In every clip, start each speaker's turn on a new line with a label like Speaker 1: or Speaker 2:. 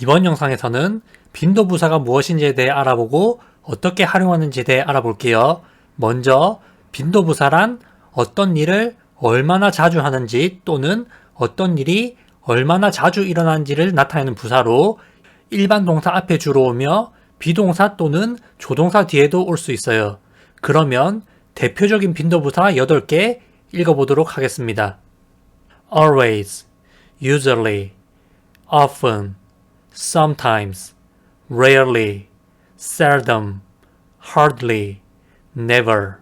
Speaker 1: 이번 영상에서는 빈도 부사가 무엇인지에 대해 알아보고 어떻게 활용하는지에 대해 알아볼게요. 먼저 빈도 부사란 어떤 일을 얼마나 자주 하는지 또는 어떤 일이 얼마나 자주 일어나는지를 나타내는 부사로 일반 동사 앞에 주로 오며 비동사 또는 조동사 뒤에도 올 수 있어요. 그러면 대표적인 빈도부사 8개 읽어보도록 하겠습니다. always, usually, often, sometimes, rarely, seldom, hardly, never.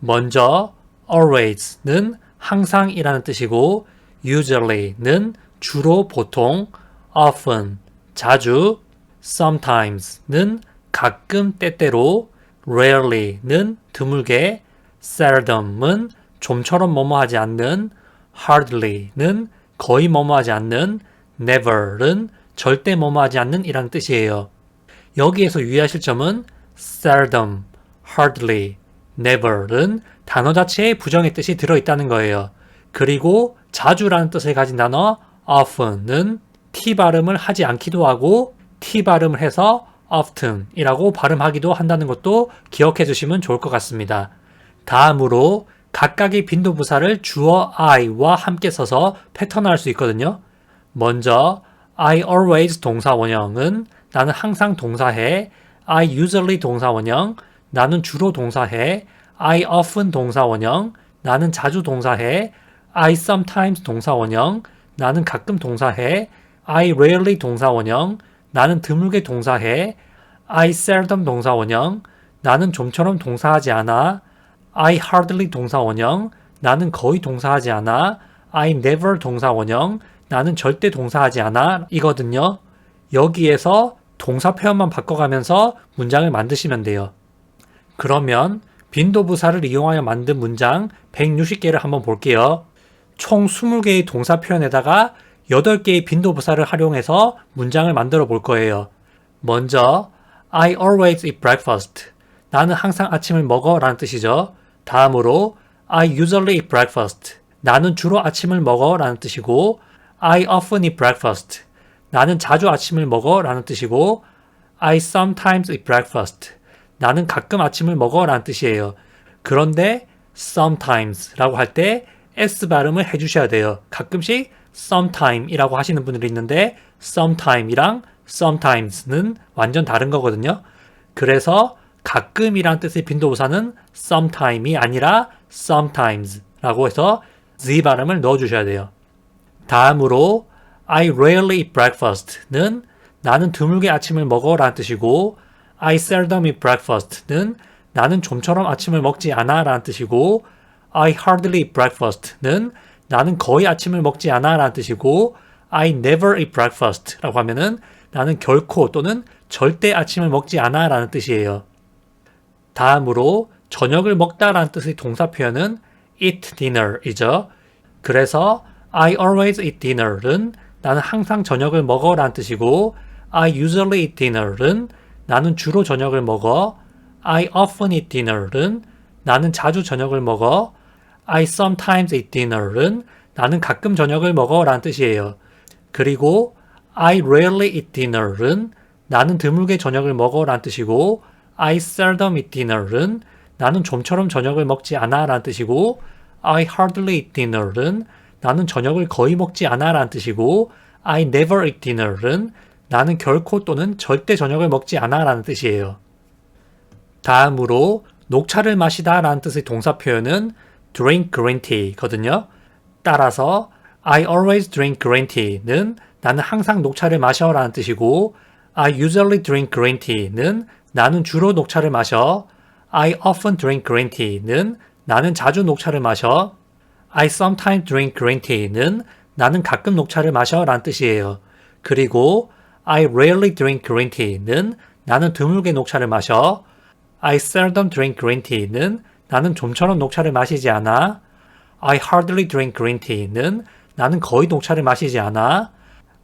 Speaker 1: 먼저 always는 항상이라는 뜻이고 usually는 주로 보통 often 자주 sometimes는 가끔 때때로 rarely는 드물게 seldom은 좀처럼 뭐뭐하지 않는 hardly는 거의 뭐뭐하지 않는 never은 절대 뭐뭐하지 않는 이라는 뜻이에요. 여기에서 유의하실 점은 seldom, hardly, never은 단어 자체에 부정의 뜻이 들어있다는 거예요. 그리고 자주라는 뜻을 가진 단어 often은 t 발음을 하지 않기도 하고 t 발음을 해서 often이라고 발음하기도 한다는 것도 기억해 주시면 좋을 것 같습니다. 다음으로 각각의 빈도부사를 주어 I와 함께 써서 패턴화할 수 있거든요. 먼저 I always 동사 원형은 나는 항상 동사해. I usually 동사 원형 나는 주로 동사해. I often 동사 원형 나는 자주 동사해. I sometimes 동사 원형 나는 가끔 동사해. I rarely 동사 원형 나는 드물게 동사해. I seldom 동사 원형 나는 좀처럼 동사하지 않아. I hardly 동사 원형 나는 거의 동사하지 않아. I never 동사 원형 나는 절대 동사하지 않아 이거든요. 여기에서 동사 표현만 바꿔가면서 문장을 만드시면 돼요. 그러면 빈도부사를 이용하여 만든 문장 160개를 한번 볼게요. 총 20개의 동사 표현에다가 8개의 빈도부사를 활용해서 문장을 만들어 볼 거예요. 먼저 I always eat breakfast. 나는 항상 아침을 먹어 라는 뜻이죠. 다음으로 I usually eat breakfast. 나는 주로 아침을 먹어 라는 뜻이고 I often eat breakfast. 나는 자주 아침을 먹어 라는 뜻이고 I sometimes eat breakfast. 나는 가끔 아침을 먹어 라는 뜻이에요. 그런데 sometimes 라고 할 때 S 발음을 해주셔야 돼요. 가끔씩 sometime 이라고 하시는 분들이 있는데 sometime이랑 sometimes는 완전 다른 거거든요. 그래서 가끔이란 뜻의 빈도부사는 sometime이 아니라 sometimes라고 해서 z 발음을 넣어주셔야 돼요. 다음으로 I rarely eat breakfast는 나는 드물게 아침을 먹어 라는 뜻이고 I seldom eat breakfast는 나는 좀처럼 아침을 먹지 않아 라는 뜻이고 I hardly eat breakfast는 나는 거의 아침을 먹지 않아 라는 뜻이고 I never eat breakfast 라고 하면은 나는 결코 또는 절대 아침을 먹지 않아 라는 뜻이에요. 다음으로 저녁을 먹다 라는 뜻의 동사 표현은 eat dinner 이죠. 그래서 I always eat dinner은 나는 항상 저녁을 먹어 라는 뜻이고 I usually eat dinner은 나는 주로 저녁을 먹어 I often eat dinner은 나는 자주 저녁을 먹어 I sometimes eat dinner은 나는 가끔 저녁을 먹어 라는 뜻이에요. 그리고 I rarely eat dinner은 나는 드물게 저녁을 먹어 라는 뜻이고 I seldom eat dinner은 나는 좀처럼 저녁을 먹지 않아 라는 뜻이고 I hardly eat dinner은 나는 저녁을 거의 먹지 않아 라는 뜻이고 I never eat dinner은 나는 결코 또는 절대 저녁을 먹지 않아 라는 뜻이에요. 다음으로 녹차를 마시다 라는 뜻의 동사 표현은 drink green tea 거든요. 따라서 I always drink green tea는 나는 항상 녹차를 마셔 라는 뜻이고 I usually drink green tea는 나는 주로 녹차를 마셔 I often drink green tea는 나는 자주 녹차를 마셔 I sometimes drink green tea는 나는 가끔 녹차를 마셔 라는 뜻이에요. 그리고 I rarely drink green tea는 나는 드물게 녹차를 마셔 I seldom drink green tea는 나는 좀처럼 녹차를 마시지 않아. I hardly drink green tea는 나는 거의 녹차를 마시지 않아.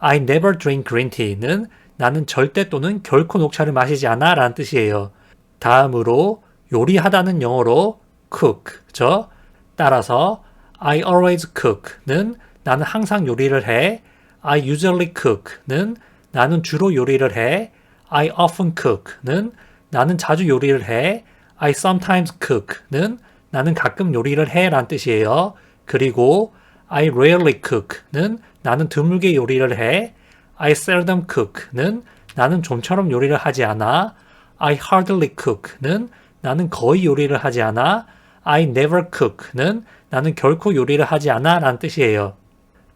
Speaker 1: I never drink green tea는 나는 절대 또는 결코 녹차를 마시지 않아 라는 뜻이에요. 다음으로 요리하다는 영어로 cook죠. 따라서 I always cook는 나는 항상 요리를 해. I usually cook는 나는 주로 요리를 해. I often cook는 나는 자주 요리를 해. I sometimes cook는 나는 가끔 요리를 해 라는 뜻이에요. 그리고 I rarely cook는 나는 드물게 요리를 해. I seldom cook는 나는 좀처럼 요리를 하지 않아. I hardly cook는 나는 거의 요리를 하지 않아. I never cook는 나는 결코 요리를 하지 않아 라는 뜻이에요.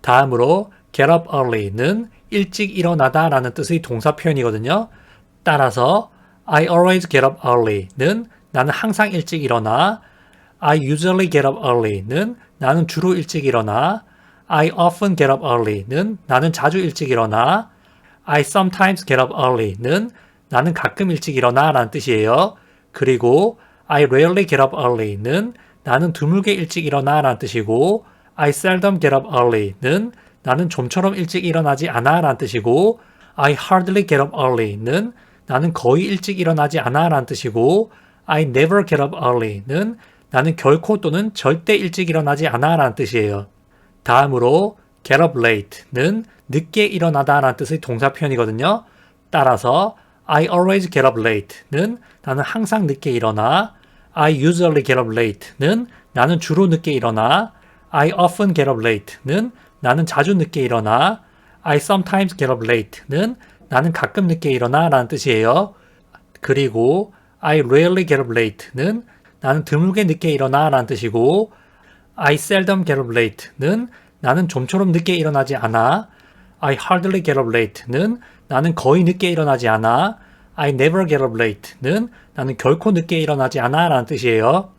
Speaker 1: 다음으로 get up early는 일찍 일어나다 라는 뜻의 동사 표현이거든요. 따라서 I always get up early는 나는 항상 일찍 일어나. I usually get up early는 나는 주로 일찍 일어나. I often get up early는 나는 자주 일찍 일어나. I sometimes get up early는 나는 가끔 일찍 일어나 라는 뜻이에요. 그리고 I rarely get up early는 나는 드물게 일찍 일어나 라는 뜻이고 I seldom get up early는 나는 좀처럼 일찍 일어나지 않아 라는 뜻이고 I hardly get up early는 나는 거의 일찍 일어나지 않아 라는 뜻이고 I never get up early는 나는 결코 또는 절대 일찍 일어나지 않아 라는 뜻이에요. 다음으로 get up late는 늦게 일어나다 라는 뜻의 동사 표현이거든요. 따라서 I always get up late는 나는 항상 늦게 일어나. I usually get up late는 나는 주로 늦게 일어나. I often get up late는 나는 자주 늦게 일어나. I sometimes get up late는 나는 가끔 늦게 일어나 라는 뜻이에요. 그리고 I rarely get up late는 나는 드물게 늦게 일어나 라는 뜻이고 I seldom get up late는 나는 좀처럼 늦게 일어나지 않아. I hardly get up late는 나는 거의 늦게 일어나지 않아. I never get up late는 나는 결코 늦게 일어나지 않아 라는 뜻이에요.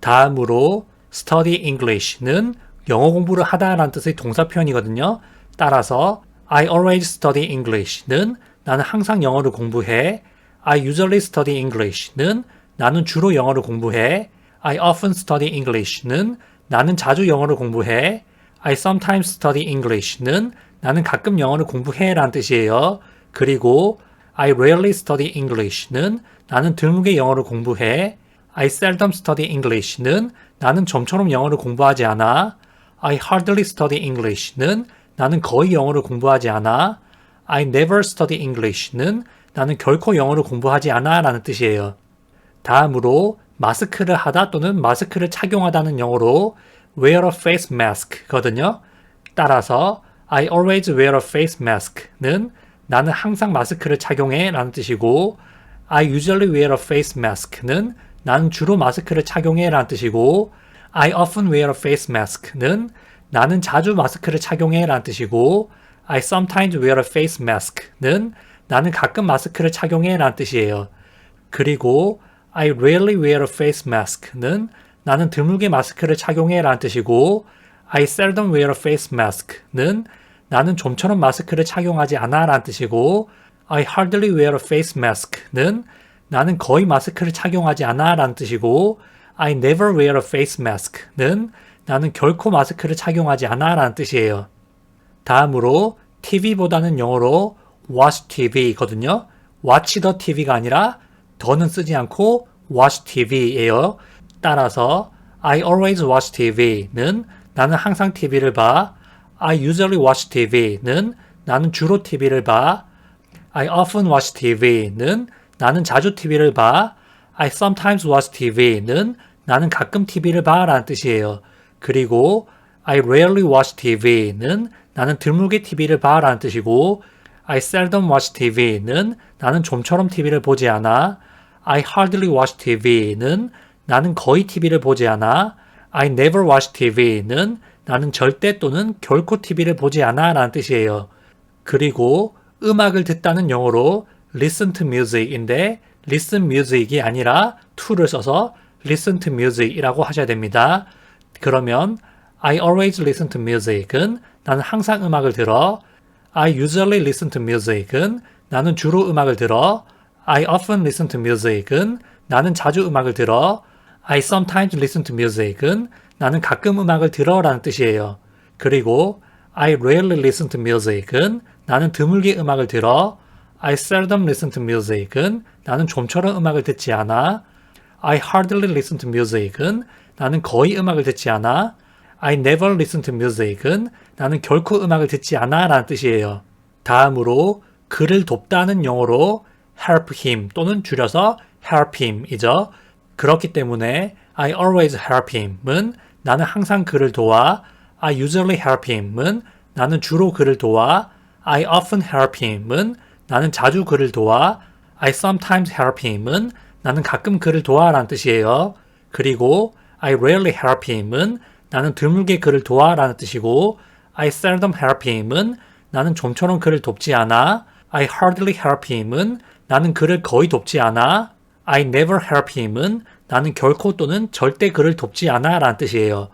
Speaker 1: 다음으로 study English는 영어 공부를 하다 라는 뜻의 동사 표현이거든요. 따라서 I always study English는 나는 항상 영어를 공부해. I usually study English는 나는 주로 영어를 공부해. I often study English는 나는 자주 영어를 공부해. I sometimes study English는 나는 가끔 영어를 공부해 라는 뜻이에요. 그리고 I rarely study English는 나는 드물게 영어를 공부해. I seldom study English는 나는 좀처럼 영어를 공부하지 않아. I hardly study English는 나는 거의 영어를 공부하지 않아. I never study English는 나는 결코 영어를 공부하지 않아 라는 뜻이에요. 다음으로 마스크를 하다 또는 마스크를 착용하다는 영어로 wear a face mask 거든요. 따라서 I always wear a face mask는 나는 항상 마스크를 착용해 라는 뜻이고 I usually wear a face mask는 나는 주로 마스크를 착용해 라는 뜻이고 I often wear a face mask는 나는 자주 마스크를 착용해 라는 뜻이고 I sometimes wear a face mask는 나는 가끔 마스크를 착용해 라는 뜻이에요. 그리고 I rarely wear a face mask는 나는 드물게 마스크를 착용해 라는 뜻이고 I seldom wear a face mask는 나는 좀처럼 마스크를 착용하지 않아 라는 뜻이고 I hardly wear a face mask는 나는 거의 마스크를 착용하지 않아 라는 뜻이고 I never wear a face mask는 나는 결코 마스크를 착용하지 않아 라는 뜻이에요. 다음으로 TV보다는 영어로 watch TV거든요. watch the TV가 아니라 더는 쓰지 않고 watch TV예요. 따라서 I always watch TV는 나는 항상 TV를 봐. I usually watch TV는 나는 주로 TV를 봐. I often watch TV는 나는 자주 TV를 봐. I sometimes watch TV는 나는 가끔 TV를 봐 라는 뜻이에요. 그리고 I rarely watch TV는 나는 드물게 TV를 봐 라는 뜻이고 I seldom watch TV는 나는 좀처럼 TV를 보지 않아. I hardly watch TV는 나는 거의 TV를 보지 않아. I never watch TV는 나는 절대 또는 결코 TV를 보지 않아 라는 뜻이에요. 그리고 음악을 듣다는 영어로 listen to music인데 listen music이 아니라 to를 써서 listen to music이라고 하셔야 됩니다. 그러면 I always listen to music은 나는 항상 음악을 들어. I usually listen to music은 나는 주로 음악을 들어. I often listen to music은 나는 자주 음악을 들어. I sometimes listen to music은 나는 가끔 음악을 들어라는 뜻이에요. 그리고 I rarely listen to music은 나는 드물게 음악을 들어. I seldom listen to music은 나는 좀처럼 음악을 듣지 않아. I hardly listen to music은 나는 거의 음악을 듣지 않아. I never listen to music은 나는 결코 음악을 듣지 않아 라는 뜻이에요. 다음으로 그를 돕다는 용어로 help him 또는 줄여서 help him이죠. 그렇기 때문에 I always help him은 나는 항상 그를 도와 I usually help him은 나는 주로 그를 도와 I often help him은 나는 자주 그를 도와 I sometimes help him은 나는 가끔 그를 도와라는 뜻이에요. 그리고 I rarely help him은 나는 드물게 그를 도와라는 뜻이고 I seldom help him은 나는 좀처럼 그를 돕지 않아 I hardly help him은 나는 그를 거의 돕지 않아 I never help him은 나는 결코 또는 절대 그를 돕지 않아 라는 뜻이에요.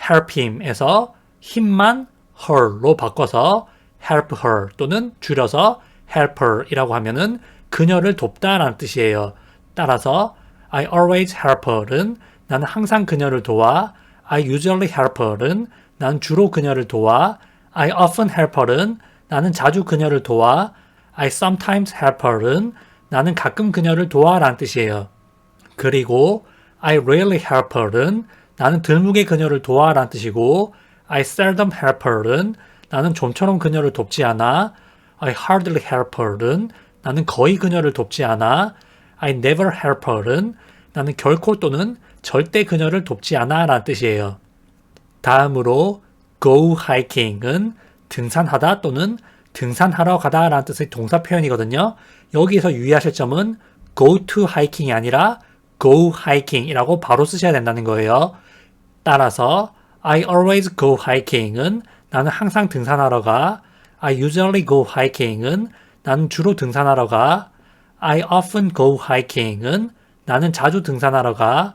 Speaker 1: help him에서 힘만 her로 바꿔서 help her 또는 줄여서 helper이라고 하면은 그녀를 돕다라는 뜻이에요. 따라서 I always help her은 나는 항상 그녀를 도와 I usually help her은 나는 주로 그녀를 도와 I often help her은 나는 자주 그녀를 도와 I sometimes help her은 나는 가끔 그녀를 도와라는 뜻이에요. 그리고 I rarely help her은 나는 드물게 그녀를 도와라는 뜻이고 I seldom help her은 나는 좀처럼 그녀를 돕지 않아 I hardly help her은 나는 거의 그녀를 돕지 않아 I never help her은 나는 결코 또는 절대 그녀를 돕지 않아 라는 뜻이에요. 다음으로 go hiking은 등산하다 또는 등산하러 가다 라는 뜻의 동사 표현이거든요. 여기에서 유의하실 점은 go to hiking이 아니라 go hiking이라고 바로 쓰셔야 된다는 거예요. 따라서 I always go hiking은 나는 항상 등산하러 가. I usually go hiking은 나는 주로 등산하러 가. I often go hiking은 나는 자주 등산하러 가.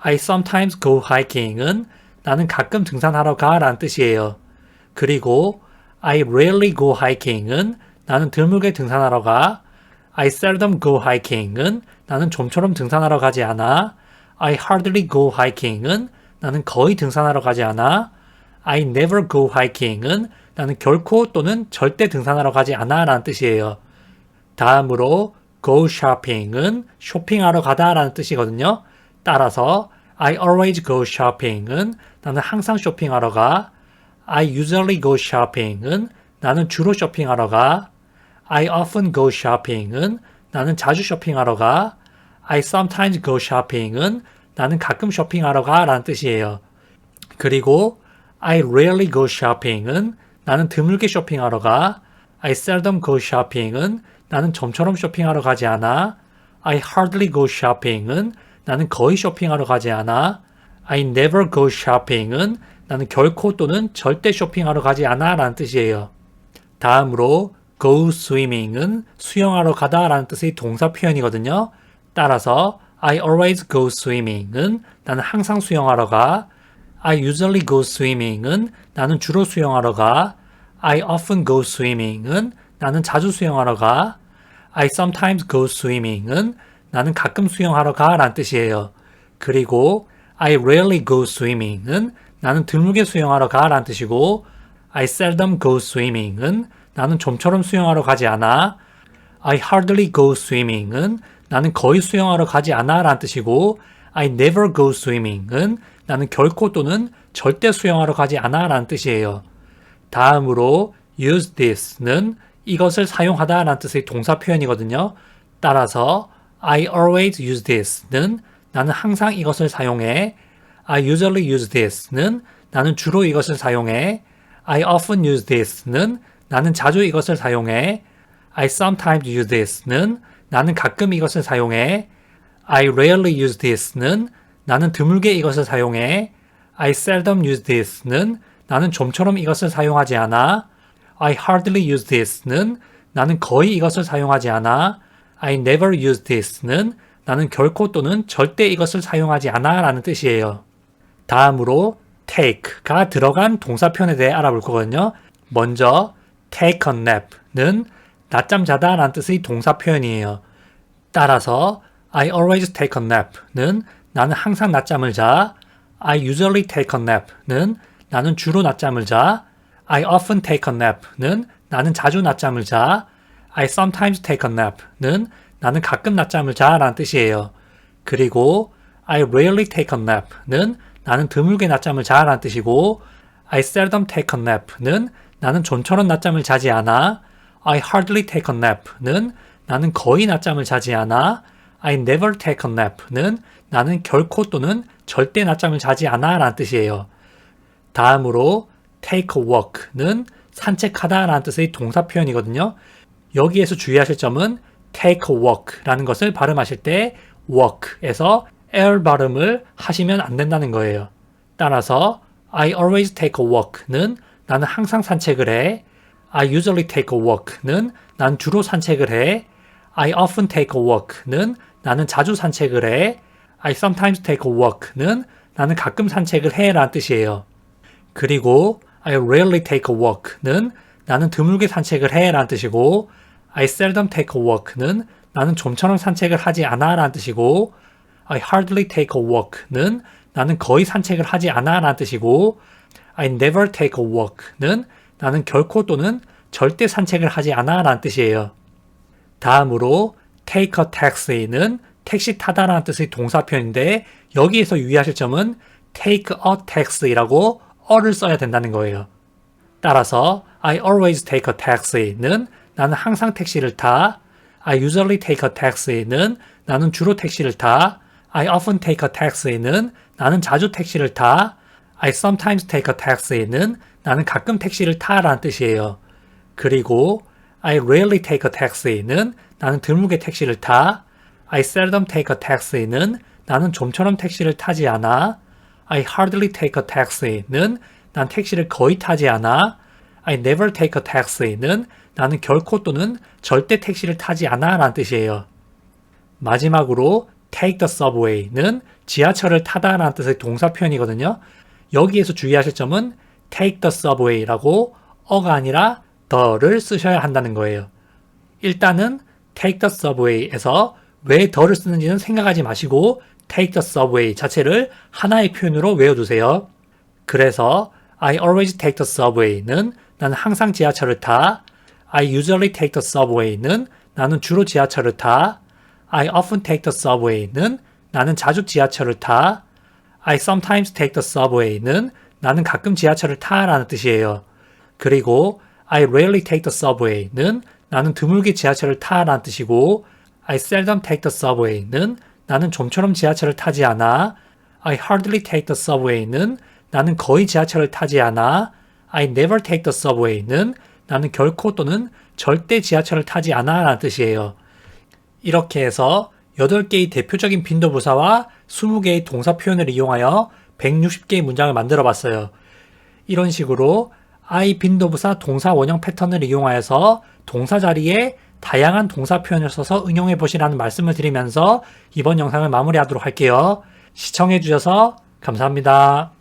Speaker 1: I sometimes go hiking은 나는 가끔 등산하러 가 라는 뜻이에요. 그리고 I rarely go hiking은 나는 드물게 등산하러 가. I seldom go hiking은 나는 좀처럼 등산하러 가지 않아. I hardly go hiking은 나는 거의 등산하러 가지 않아. I never go hiking은 나는 결코 또는 절대 등산하러 가지 않아 라는 뜻이에요. 다음으로 go shopping은 쇼핑하러 가다 라는 뜻이거든요. 따라서 I always go shopping은 나는 항상 쇼핑하러 가. I usually go shopping은 나는 주로 쇼핑하러 가. I often go shopping은 나는 자주 쇼핑하러 가. I sometimes go shopping은 나는 가끔 쇼핑하러 가 라는 뜻이에요. 그리고 I rarely go shopping은 나는 드물게 쇼핑하러 가. I seldom go shopping은 나는 좀처럼 쇼핑하러 가지 않아. I hardly go shopping은 나는 거의 쇼핑하러 가지 않아. I never go shopping은 나는 결코 또는 절대 쇼핑하러 가지 않아 라는 뜻이에요. 다음으로 go swimming은 수영하러 가다 라는 뜻의 동사 표현이거든요. 따라서 I always go swimming은 나는 항상 수영하러 가. I usually go swimming은 나는 주로 수영하러 가. I often go swimming은 나는 자주 수영하러 가. I sometimes go swimming은 나는 가끔 수영하러 가 라는 뜻이에요. 그리고 I rarely go swimming은 나는 드물게 수영하러 가 라는 뜻이고 I seldom go swimming은 나는 좀처럼 수영하러 가지 않아. I hardly go swimming은 나는 거의 수영하러 가지 않아 라는 뜻이고 I never go swimming은 나는 결코 또는 절대 수영하러 가지 않아 라는 뜻이에요. 다음으로 use this는 이것을 사용하다 라는 뜻의 동사 표현이거든요. 따라서 I always use this는 나는 항상 이것을 사용해. I usually use this는 나는 주로 이것을 사용해. I often use this는 나는 자주 이것을 사용해. I sometimes use this는 나는 가끔 이것을 사용해. I rarely use this는 나는 드물게 이것을 사용해. I seldom use this는 나는 좀처럼 이것을 사용하지 않아. I hardly use this는 나는 거의 이것을 사용하지 않아. I never use this는 나는 결코 또는 절대 이것을 사용하지 않아 라는 뜻이에요. 다음으로 take가 들어간 동사편에 대해 알아볼 거거든요. 먼저 take a nap는 낮잠 자다 라는 뜻의 동사 표현이에요. 따라서 I always take a nap는 나는 항상 낮잠을 자. I usually take a nap는 나는 주로 낮잠을 자. I often take a nap는 나는 자주 낮잠을 자. I sometimes take a nap는 나는 가끔 낮잠을 자 라는 뜻이에요. 그리고 I rarely take a nap는 나는 드물게 낮잠을 자 라는 뜻이고 I seldom take a nap는 나는 좀처럼 낮잠을 자지 않아. I hardly take a nap는 나는 거의 낮잠을 자지 않아. I never take a nap는 나는 결코 또는 절대 낮잠을 자지 않아 라는 뜻이에요. 다음으로 take a walk는 산책하다 라는 뜻의 동사 표현이거든요. 여기에서 주의하실 점은 take a walk라는 것을 발음하실 때 walk에서 l 발음을 하시면 안 된다는 거예요. 따라서 I always take a walk는 나는 항상 산책을 해. I usually take a walk는 난 주로 산책을 해. I often take a walk는 나는 자주 산책을 해. I sometimes take a walk는 나는 가끔 산책을 해 라는 뜻이에요. 그리고 I rarely take a walk는 나는 드물게 산책을 해 라는 뜻이고 I seldom take a walk는 나는 좀처럼 산책을 하지 않아 라는 뜻이고 I hardly take a walk는 나는 거의 산책을 하지 않아 라는 뜻이고 I never take a walk는 나는 결코 또는 절대 산책을 하지 않아 라는 뜻이에요. 다음으로 take a taxi는 택시 타다라는 뜻의 동사 표현인데 여기에서 유의하실 점은 take a taxi라고 어를 써야 된다는 거예요. 따라서 I always take a taxi는 나는 항상 택시를 타. I usually take a taxi는 나는 주로 택시를 타. I often take a taxi는 나는 자주 택시를 타. I sometimes take a taxi는 나는 가끔 택시를 타라는 뜻이에요. 그리고 I rarely take a taxi는 나는 드물게 택시를 타. I seldom take a taxi는 나는 좀처럼 택시를 타지 않아. I hardly take a taxi는 난 택시를 거의 타지 않아. I never take a taxi는 나는 결코 또는 절대 택시를 타지 않아 라는 뜻이에요. 마지막으로 take the subway는 지하철을 타다 라는 뜻의 동사 표현이거든요. 여기에서 주의하실 점은 take the subway라고 어가 아니라 the를 쓰셔야 한다는 거예요. 일단은 take the subway에서 왜 the를 쓰는지는 생각하지 마시고 take the subway 자체를 하나의 표현으로 외워두세요. 그래서 I always take the subway는 나는 항상 지하철을 타. I usually take the subway는 나는 주로 지하철을 타. I often take the subway는 나는 자주 지하철을 타. I sometimes take the subway는 나는 가끔 지하철을 타라는 뜻이에요. 그리고 I rarely take the subway는 나는 드물게 지하철을 타라는 뜻이고 I seldom take the subway는 나는 좀처럼 지하철을 타지 않아. I hardly take the subway는 나는 거의 지하철을 타지 않아. I never take the subway는 나는 결코 또는 절대 지하철을 타지 않아 라는 뜻이에요. 이렇게 해서 8개의 대표적인 빈도부사와 20개의 동사 표현을 이용하여 160개의 문장을 만들어 봤어요. 이런 식으로 I 빈도부사 동사 원형 패턴을 이용하여서 동사 자리에 다양한 동사 표현을 써서 응용해 보시라는 말씀을 드리면서 이번 영상을 마무리하도록 할게요. 시청해 주셔서 감사합니다.